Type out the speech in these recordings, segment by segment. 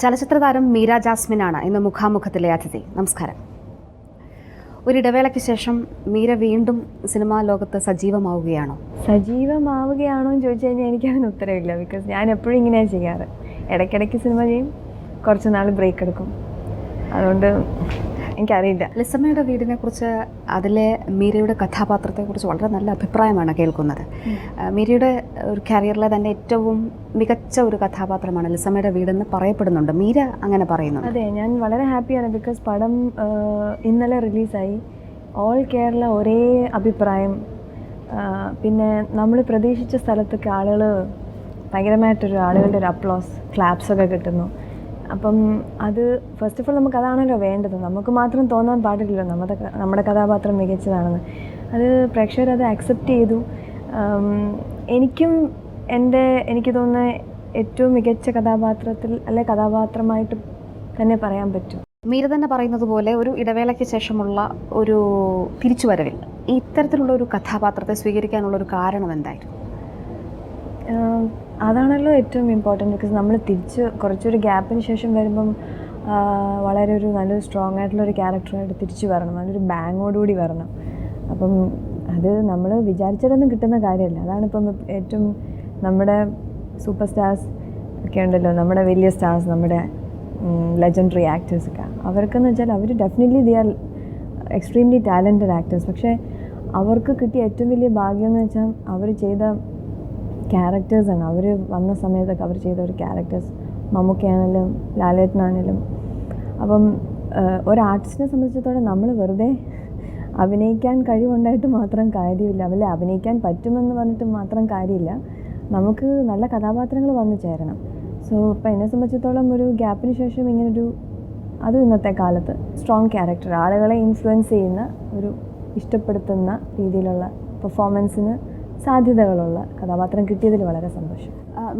ചലച്ചിത്ര താരം മീര ജാസ്മിനാണ് ഇന്ന് മുഖാമുഖത്തിലെ അതിഥി. നമസ്കാരം. ഒരിടവേളയ്ക്ക് ശേഷം മീര വീണ്ടും സിനിമാ ലോകത്ത് സജീവമാവുകയാണോ? സജീവമാവുകയാണോ എന്ന് ചോദിച്ചു കഴിഞ്ഞാൽ എനിക്കതിന് ഉത്തരവില്ല. ബിക്കോസ് ഞാൻ എപ്പോഴും ഇങ്ങനെയാണ് ചെയ്യാറ്. ഇടയ്ക്കിടയ്ക്ക് സിനിമ ചെയ്യും. കുറച്ച് നാൾ ബ്രേക്ക് എടുക്കും. അതുകൊണ്ട് എനിക്കറിയില്ല. ലിസമ്മയുടെ വീടിനെ കുറിച്ച് അതിലെ മീരയുടെ കഥാപാത്രത്തെക്കുറിച്ച് വളരെ നല്ല അഭിപ്രായമാണ് കേൾക്കുന്നത്. മീരയുടെ ഒരു കരിയറിലെ തന്നെ ഏറ്റവും മികച്ച ഒരു കഥാപാത്രമാണ് ലിസമ്മയുടെ വീടെന്ന് പറയപ്പെടുന്നുണ്ട്. മീര അങ്ങനെ പറയുന്നു അതെ ഞാൻ വളരെ ഹാപ്പിയാണ് ബിക്കോസ് പടം ഇന്നലെ റിലീസായി. ഓൾ കേരള ഒരേ അഭിപ്രായം. പിന്നെ നമ്മൾ പ്രതീക്ഷിച്ച സ്ഥലത്തൊക്കെ ആളുകൾ ഭയങ്കരമായിട്ടൊരു ആളുകളുടെ ഒരു അപ്ലോസ് ക്ലാപ്സ് ഒക്കെ കിട്ടുന്നു. അപ്പം അത് ഫസ്റ്റ് ഓഫ് ഓൾ നമുക്ക് അതാണല്ലോ വേണ്ടത്. നമുക്ക് മാത്രം തോന്നാൻ പാടില്ലല്ലോ നമ്മുടെ നമ്മുടെ കഥാപാത്രം മികച്ചതാണെന്ന്. അത് പ്രേക്ഷകർ അത് അക്സെപ്റ്റ് ചെയ്തു. എനിക്കും എന്റെ എനിക്ക് തോന്നുന്ന ഏറ്റവും മികച്ച കഥാപാത്രത്തിൽ അല്ലെ കഥാപാത്രമായിട്ട് തന്നെ പറയാൻ പറ്റും. മീര തന്നെ പറയുന്നത് പോലെ ഒരു ഇടവേളയ്ക്ക് ശേഷമുള്ള ഒരു തിരിച്ചുവരവിൽ ഇത്തരത്തിലുള്ള ഒരു കഥാപാത്രത്തെ സ്വീകരിക്കാനുള്ള ഒരു കാരണം എന്തായിരുന്നു? അതാണല്ലോ ഏറ്റവും ഇമ്പോർട്ടന്റ് ബിക്കോസ് നമ്മൾ തിരിച്ച് കുറച്ചൊരു ഗ്യാപ്പിന് ശേഷം വരുമ്പം വളരെ ഒരു നല്ലൊരു സ്ട്രോങ് ആയിട്ടുള്ള ഒരു ക്യാരക്ടറായിട്ട് തിരിച്ചു വരണം. നല്ലൊരു ബാങ്ങോടുകൂടി വരണം. അപ്പം അത് നമ്മൾ വിചാരിച്ചതൊന്നും കിട്ടുന്ന കാര്യമല്ല. അതാണ് ഇപ്പം ഏറ്റവും നമ്മുടെ സൂപ്പർ സ്റ്റാർസ് ഒക്കെ ഉണ്ടല്ലോ നമ്മുടെ വലിയ സ്റ്റാർസ് നമ്മുടെ ലെജൻഡറി ആക്ടേഴ്സൊക്കെ അവർക്കെന്ന് വെച്ചാൽ അവർ definitely they are extremely talented actors പക്ഷേ അവർക്ക് കിട്ടിയ ഏറ്റവും വലിയ ഭാഗ്യം എന്ന് വെച്ചാൽ അവർ ചെയ്ത ക്യാരക്ടേഴ്സാണ് അവർ വന്ന സമയത്തൊക്കെ അവർ ചെയ്ത ഒരു ക്യാരക്ടേഴ്സ് മമ്മൂക്കയാണെങ്കിലും ലാലേട്ടനാണെങ്കിലും. അപ്പം ഒരാർട്ടിസ്റ്റിനെ സംബന്ധിച്ചിടത്തോളം നമ്മൾ വെറുതെ അഭിനയിക്കാൻ കഴിവുണ്ടായിട്ട് മാത്രം കാര്യമില്ല. അവരെ അഭിനയിക്കാൻ പറ്റുമെന്ന് പറഞ്ഞിട്ട് മാത്രം കാര്യമില്ല. നമുക്ക് നല്ല കഥാപാത്രങ്ങൾ വന്നു ചേരണം. സോ ഇപ്പം എന്നെ സംബന്ധിച്ചിടത്തോളം ഒരു ഗ്യാപ്പിന് ശേഷം ഇങ്ങനൊരു അത് ഇന്നത്തെ കാലത്ത് സ്ട്രോങ് ക്യാരക്ടർ ആളുകളെ ഇൻഫ്ലുവൻസ് ചെയ്യുന്ന ഒരു ഇഷ്ടപ്പെടുത്തുന്ന രീതിയിലുള്ള പെർഫോമൻസിന് സാധ്യതകളുള്ള കഥാപാത്രം കിട്ടിയതിൽ വളരെ സന്തോഷം.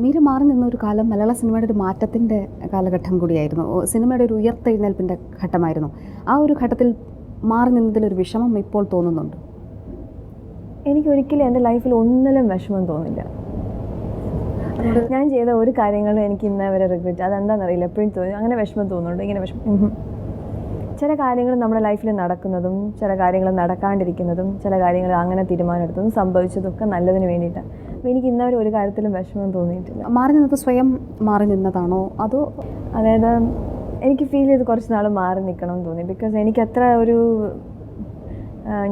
മീര മാറി നിന്ന ഒരു കാലം മലയാള സിനിമയുടെ ഒരു മാറ്റത്തിന്റെ കാലഘട്ടം കൂടിയായിരുന്നു. സിനിമയുടെ ഒരു ഉയർത്തെഴുന്നേൽപ്പിന്റെ ഘട്ടമായിരുന്നു. ആ ഒരു ഘട്ടത്തിൽ മാറി നിന്നതിലൊരു വിഷമം ഇപ്പോൾ തോന്നുന്നുണ്ട്? എനിക്കൊരിക്കലും എന്റെ ലൈഫിൽ ഒന്നിലും വിഷമം തോന്നില്ല. ഞാൻ ചെയ്ത ഒരു കാര്യങ്ങളും എനിക്ക് ഇന്നേ വരെ റിഗ്രറ്റ് അതെന്താണെന്നറിയില്ല. എപ്പോഴും തോന്നി അങ്ങനെ വിഷമം തോന്നുന്നുണ്ട്. ഇങ്ങനെ വിഷമം. ചില കാര്യങ്ങൾ നമ്മുടെ ലൈഫിൽ നടക്കുന്നതും ചില കാര്യങ്ങൾ നടക്കാണ്ടിരിക്കുന്നതും ചില കാര്യങ്ങൾ അങ്ങനെ തീരുമാനമെടുത്തതും സംഭവിച്ചതൊക്കെ നല്ലതിന് വേണ്ടിയിട്ടാണ്. അപ്പോൾ എനിക്ക് ഇന്നവരെ ഒരു കാര്യത്തിലും വിഷമം തോന്നിയിട്ടില്ല. മാറി നിന്നത് സ്വയം മാറി നിന്നതാണോ? അതോ അതായത് എനിക്ക് ഫീൽ ചെയ്ത് കുറച്ച് നാൾ മാറി നിൽക്കണം എന്ന് തോന്നി. ബിക്കോസ് എനിക്ക് അത്ര ഒരു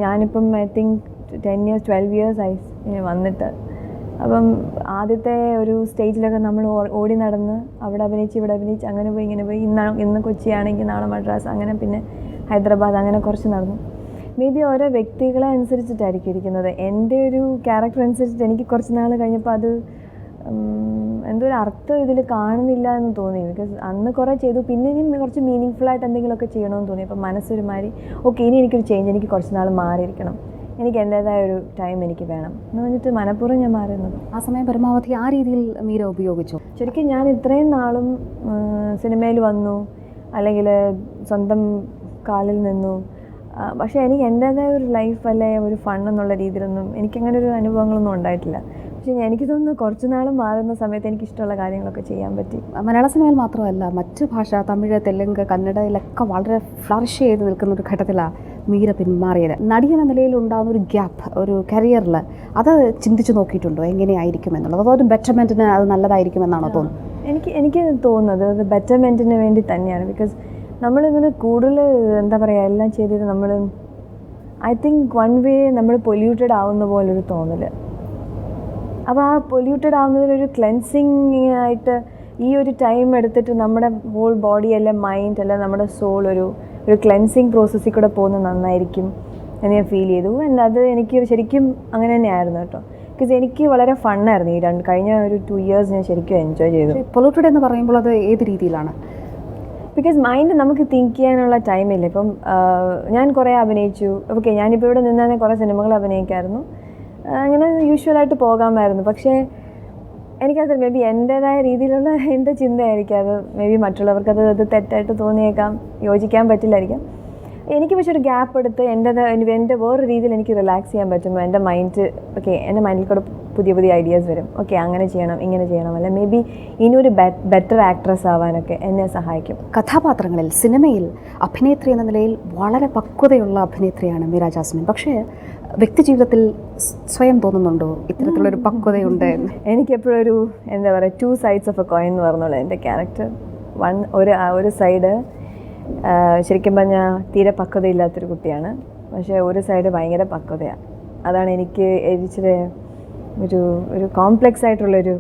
ഞാനിപ്പം I think ten years twelve years ആയി വന്നിട്ട് അപ്പം ആദ്യത്തെ ഒരു സ്റ്റേജിലൊക്കെ നമ്മൾ ഓടി നടന്ന് അവിടെ അഭിനയിച്ച് ഇവിടെ അഭിനയിച്ച് അങ്ങനെ പോയി ഇങ്ങനെ പോയി. ഇന്നാണ് ഇന്ന് കൊച്ചിയാണെങ്കിൽ നാളെ മദ്രാസ് അങ്ങനെ പിന്നെ ഹൈദരാബാദ് അങ്ങനെ കുറച്ച് നടന്നു. മേ ബി ഓരോ വ്യക്തികളെ അനുസരിച്ചിട്ടായിരിക്കും ഇരിക്കുന്നത്. എന്റെ ഒരു ക്യാരക്ടർ അനുസരിച്ചിട്ട് എനിക്ക് കുറച്ച് നാൾ കഴിഞ്ഞപ്പോൾ അത് എന്തോ ഒരു അർത്ഥം ഇതിൽ കാണുന്നില്ല എന്ന് തോന്നി. ബിക്കോസ് അന്ന് കുറേ ചെയ്തു. പിന്നെ ഇനി കുറച്ച് മീനിങ് ഫുൾ ആയിട്ട് എന്തെങ്കിലുമൊക്കെ ചെയ്യണമെന്ന് തോന്നി. അപ്പോൾ മനസ്സൊരു മാറി ഓക്കെ ഇനി എനിക്കൊരു ചേഞ്ച് എനിക്ക് കുറച്ച് നാൾ മാറിയിരിക്കണം. എനിക്ക് എന്റേതായ ഒരു ടൈം എനിക്ക് വേണം എന്ന് പറഞ്ഞിട്ട് മനഃപൂർവം ഞാൻ മാറുന്നത് ആ സമയം പരമാവധി ആ രീതിയിൽ മീര ഉപയോഗിച്ചു? ശരിക്കും ഞാൻ ഇത്രയും നാളും സിനിമയിൽ വന്നു അല്ലെങ്കിൽ സ്വന്തം കാലിൽ നിന്നു. പക്ഷേ എനിക്ക് എന്റേതായ ഒരു ലൈഫ് അല്ലെ ഒരു ഫൺ എന്നുള്ള രീതിയിലൊന്നും എനിക്കങ്ങനെ ഒരു അനുഭവങ്ങളൊന്നും ഉണ്ടായിട്ടില്ല. പക്ഷേ എനിക്ക് തോന്നുന്നു കുറച്ച് നാളും മാറുന്ന സമയത്ത് എനിക്ക് ഇഷ്ടമുള്ള കാര്യങ്ങളൊക്കെ ചെയ്യാൻ പറ്റി. മലയാള സിനിമയിൽ മാത്രമല്ല മറ്റ് ഭാഷ തമിഴ് തെലുങ്ക് കന്നഡയിലൊക്കെ വളരെ ഫ്ലറിഷ് ചെയ്ത് നിൽക്കുന്ന ഒരു ഘട്ടത്തിലാണ് മീര പിന്മാറിയത്. നടി എന്ന നിലയിൽ ഉണ്ടാകുന്ന ഒരു ഗ്യാപ്പ് ഒരു കരിയറിൽ അത് ചിന്തിച്ചു നോക്കിയിട്ടുണ്ടോ? എങ്ങനെയായിരിക്കും എന്നുള്ളത്? അതോ ഒരു ബെറ്റർമെന്റിന് അത് നല്ലതായിരിക്കുമെന്നാണോ തോന്നുന്നത്? എനിക്ക് എനിക്ക് തോന്നുന്നത് അത് ബെറ്റർമെന്റിന് വേണ്ടി തന്നെയാണ്. ബിക്കോസ് നമ്മളിങ്ങനെ കൂടുതൽ എന്താ പറയുക എല്ലാം ചെയ്തിട്ട് നമ്മൾ ഐ തിങ്ക് വൺ വേ നമ്മൾ പൊല്യൂട്ടഡ് ആവുന്ന പോലൊരു തോന്നൽ അപ്പോൾ ആ പൊല്യൂട്ടഡ് ആവുന്നതിലൊരു ക്ലെൻസിങ് ആയിട്ട് ഈ ഒരു ടൈം എടുത്തിട്ട് നമ്മുടെ ഹോൾ ബോഡി അല്ലെ മൈൻഡ് അല്ലെ നമ്മുടെ സോൾ ഒരു ഒരു ക്ലെൻസിങ് പ്രോസസ്സിൽ കൂടെ പോകുന്നത് നന്നായിരിക്കും എന്ന് ഞാൻ ഫീൽ ചെയ്തു. ആൻഡ് അത് എനിക്ക് ശരിക്കും അങ്ങനെ തന്നെയായിരുന്നു കേട്ടോ. ബിക്കോസ് എനിക്ക് വളരെ ഫണ്ണായിരുന്നു ഈ രണ്ട് കഴിഞ്ഞ ഒരു ടു ഇയേഴ്സ് ഞാൻ ശരിക്കും എൻജോയ് ചെയ്തു. പൊലൂട്ടഡ് എന്ന് പറയുമ്പോൾ അത് ഏത് രീതിയിലാണ്? ബിക്കോസ് മൈൻഡ് നമുക്ക് തിങ്ക് ചെയ്യാനുള്ള ടൈമില്ല ഇപ്പം ഞാൻ കുറേ അഭിനയിച്ചു. ഓക്കെ ഞാനിപ്പോൾ ഇവിടെ നിന്നാൽ കുറേ സിനിമകൾ അഭിനയിക്കായിരുന്നു. അങ്ങനെ യൂഷ്വലായിട്ട് പോകാമായിരുന്നു. പക്ഷേ എനിക്കത് മേ ബി എന്റേതായ രീതിയിലുള്ള എന്റെ ചിന്തയായിരിക്കും. അത് മേ ബി മറ്റുള്ളവർക്ക് അത് അത് തെറ്റായിട്ട് തോന്നിയേക്കാം യോജിക്കാൻ പറ്റില്ലായിരിക്കാം. എനിക്ക് പക്ഷേ ഒരു ഗ്യാപ്പ് എടുത്ത് എന്റെ എന്റെ വേറൊരു രീതിയിൽ എനിക്ക് റിലാക്സ് ചെയ്യാൻ പറ്റുമ്പോൾ എന്റെ മൈൻഡ് ഓക്കെ എന്റെ മൈൻഡിൽ കൂടെ പുതിയ പുതിയ ഐഡിയാസ് വരും. ഓക്കെ അങ്ങനെ ചെയ്യണം ഇങ്ങനെ ചെയ്യണം. അല്ലെ മേ ബി ഇനിയൊരു ബെറ്റർ ആക്ട്രസ് ആവാനൊക്കെ എന്നെ സഹായിക്കും. കഥാപാത്രങ്ങളിൽ സിനിമയിൽ അഭിനേത്രി എന്ന നിലയിൽ വളരെ പക്വതയുള്ള അഭിനേത്രിയാണ് മീര ജാസ്മിൻ. പക്ഷേ വ്യക്തിജീവിതത്തിൽ ജീവിതത്തിൽ സ്വയം തോന്നുന്നുണ്ടോ? ഇത്തരത്തിലുള്ളൊരു പക്വതയുണ്ട് എന്ന്. എനിക്കെപ്പോഴും ഒരു എന്താ പറയുക two sides of a coin എന്ന് പറഞ്ഞോളൂ എന്റെ ക്യാരക്ടർ വൺ ഒരു ഒരു സൈഡ് ശരിക്കും പറഞ്ഞാൽ തീരെ പക്വതയില്ലാത്തൊരു കുട്ടിയാണ്. പക്ഷേ ഒരു സൈഡ് ഭയങ്കര പക്വതയാണ് അതാണ് എനിക്ക് ഇച്ചിരി ഒരു ഒരു കോംപ്ലെക്സ് ആയിട്ടുള്ളൊരു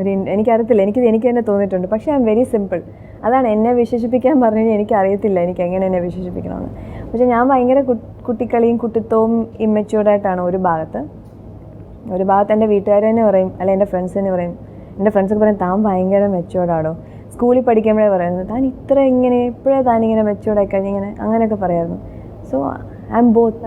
ഒരു എനിക്കറിയത്തില്ല. എനിക്ക് എനിക്ക് തന്നെ തോന്നിയിട്ടുണ്ട്. പക്ഷേ ഐ എം വെരി സിമ്പിൾ അതാണ് എന്നെ വിശേഷിപ്പിക്കാൻ പറഞ്ഞു കഴിഞ്ഞാൽ എനിക്ക് എങ്ങനെ എന്നെ വിശേഷിപ്പിക്കണമെന്ന്. പക്ഷേ ഞാൻ ഭയങ്കര കുട്ടിക്കളിയും കുട്ടിത്തവും ഇമ്മച്യൂർഡായിട്ടാണ് ഒരു ഭാഗത്ത്. ഒരു ഭാഗത്ത് എന്റെ വീട്ടുകാർ തന്നെ പറയും അല്ലെ എന്റെ ഫ്രണ്ട്സ് തന്നെ പറയും. എന്റെ ഫ്രണ്ട്സൊക്കെ പറയും താൻ ഭയങ്കര മെച്ചുവേർഡാണോ സ്കൂളിൽ പഠിക്കുമ്പോഴേ പറയുന്നത് താൻ ഇത്ര ഇങ്ങനെ എപ്പോഴേ താൻ ഇങ്ങനെ മെച്ചുവേർഡായി കഴിഞ്ഞിങ്ങനെ അങ്ങനെയൊക്കെ പറയായിരുന്നു സോ ഐ എം ബോത്ത്